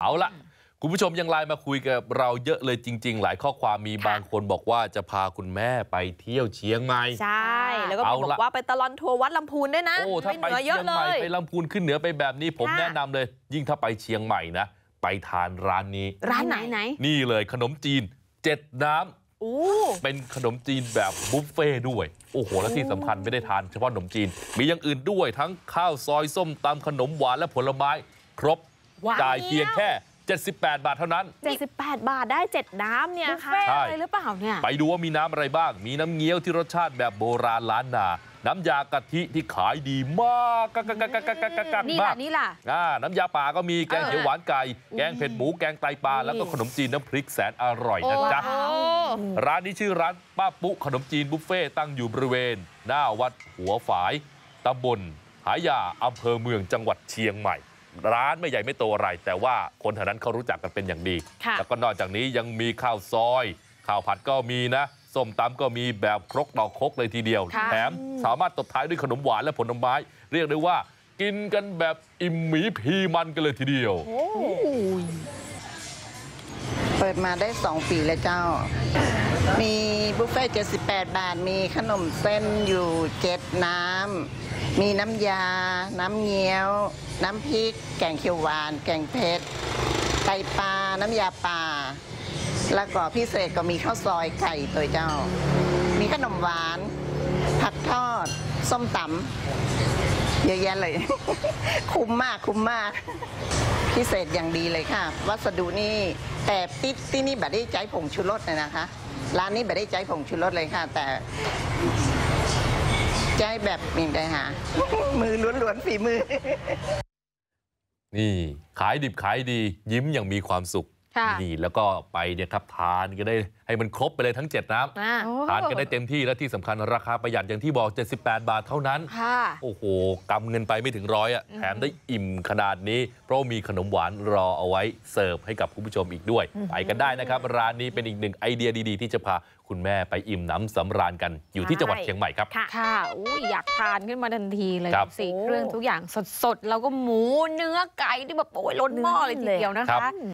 เอาละคุณผู้ชมยังไลน์มาคุยกับเราเยอะเลยจริง ๆ หลายข้อความมีค่ะบางคนบอกว่าจะพาคุณแม่ไปเที่ยวเชียงใหม่ ใช่ แล้วก็มีเอาบอละกว่าไปตลอนทัวร์วัดลำพูนด้วยนะโอ้ถ้าไปไปเหนือเยเชียอะงเลใหม่ยไปลำพูนขึ้นเหนือไปแบบนี้ผมค่ะแนะนำเลย ยิ่งถ้าไปเชียงใหม่นะ ไปทานร้านนี้ ร้านไหนไหน นี่เลยขนมจีนเจ็ดน้ำอู้เป็นขนมจีนแบบบุฟเฟ่ด้วย โอ้โห และที่สำคัญไม่ได้ทานเฉพาะขนมจีน มีอย่างอื่นด้วยทั้งข้าวซอยส้มตำขนมหวานและผลไม้ ครบว้าว จ่ายเพียงแค่ 78 บาทเท่านั้น 78 บาทได้ 7 น้ำเนี่ยค่ะใช่อะไรหรือเปล่าเนี่ยไปดูว่ามีน้ำอะไรบ้าง มีน้ำเงี้ยวที่รสชาติแบบโบราณล้านนาน้ำยากะทิที่ขายดีมากกักกักกักกักกักกักกักนี่มาล่ะกนี่ล่ะอ่าน้ำยาป่าก็มีแกงเออเขียวหวานไก่แกงเผ็ดหมูแกงไตปลาแล้วก็ขนมจีนน้ำพริกแสนอร่อยนะจ๊ะโอ้ร้านนี้ชื่อร้านป้าปุ๊ขนมจีนบุฟเฟ่ต์ตั้งอยู่บริเวณ หน้าวัดหัวฝายตำบลหายาอำเภอเมืองจังหวัดเชียงใหม่ ร้านไม่ใหญ่ไม่โตอะไรแต่ว่าคนแถวนั้นเขารู้จักกันเป็นอย่างดีค่ะแล้วก็นอกจากนี้ยังมีข้าวซอยข้าวผัดก็มีนะส้มตำก็มีแบบครกต่อครกเลยทีเดียวค่ะแถมสามารถตบท้ายด้วยขนมหวานและผลไม้ เรียกได้ว่ากินกันแบบอิ่มหมีพีมันกันเลยทีเดียวเปิดมาได้2ปีแล้วเจ้า มีบุฟเฟ่ต์78 บาท มีขนมเส้นอยู่เจ็ดน้ำ มีน้ำยา น้ำเงี้ยว น้ำพริก แกงเขียวหวาน แกงเผ็ดไตปลา น้ำยาปลา แล้วก็พิเศษก็มีข้าวซอยไก่ตัวเจ้า มีขนมหวาน ผักทอด ส้มตำเยอะแยะเลย คุ้มมาก คุ้มมาก พิเศษอย่างดีเลยค่ะ วัสดุนี่แต่ที่ที่นี่แบบได้ใจผงชูรสเลยนะคะ ร้านนี้แบบได้ใจผงชูรสเลยค่ะ แต่ ใจแบบมีได้หามือล้วนๆฝีมือ นี่ขายดิบขายดียิ้มอย่างมีความสุขค่ะ นี่แล้วก็ไปเนี่ยครับทานก็ได้ให้มันครบไปเลยทั้ง 7 น้ำอ่าทานกันได้เต็มที่และที่สำคัญราคาประหยัดอย่างที่บอก 78 บาทเท่านั้นค่ะโอ้โหกำเงินไปไม่ถึงร้อยอะแถมได้อิ่มขนาดนี้ เพราะว่ามีขนมหวานรอเอาไว้เสิร์ฟให้กับคุณผู้ชมอีกด้วย ไปกันได้นะครับ ร้านนี้เป็นอีกหนึ่งไอเดียดีๆ ที่จะพาคุณแม่ไปอิ่มหน้ำสำราญกันอยู่ที่จังหวัดเชียงใหม่ครับค่ะค่ะอุ้ยอยากทานขึ้นมาทันทีเลยครับสิเครื่องทุกอย่างสดๆแล้วก็หมูเนื้อไก่ที่แบบโอ้ยล้นหม้อเลยทีเดียวนะครัคะบ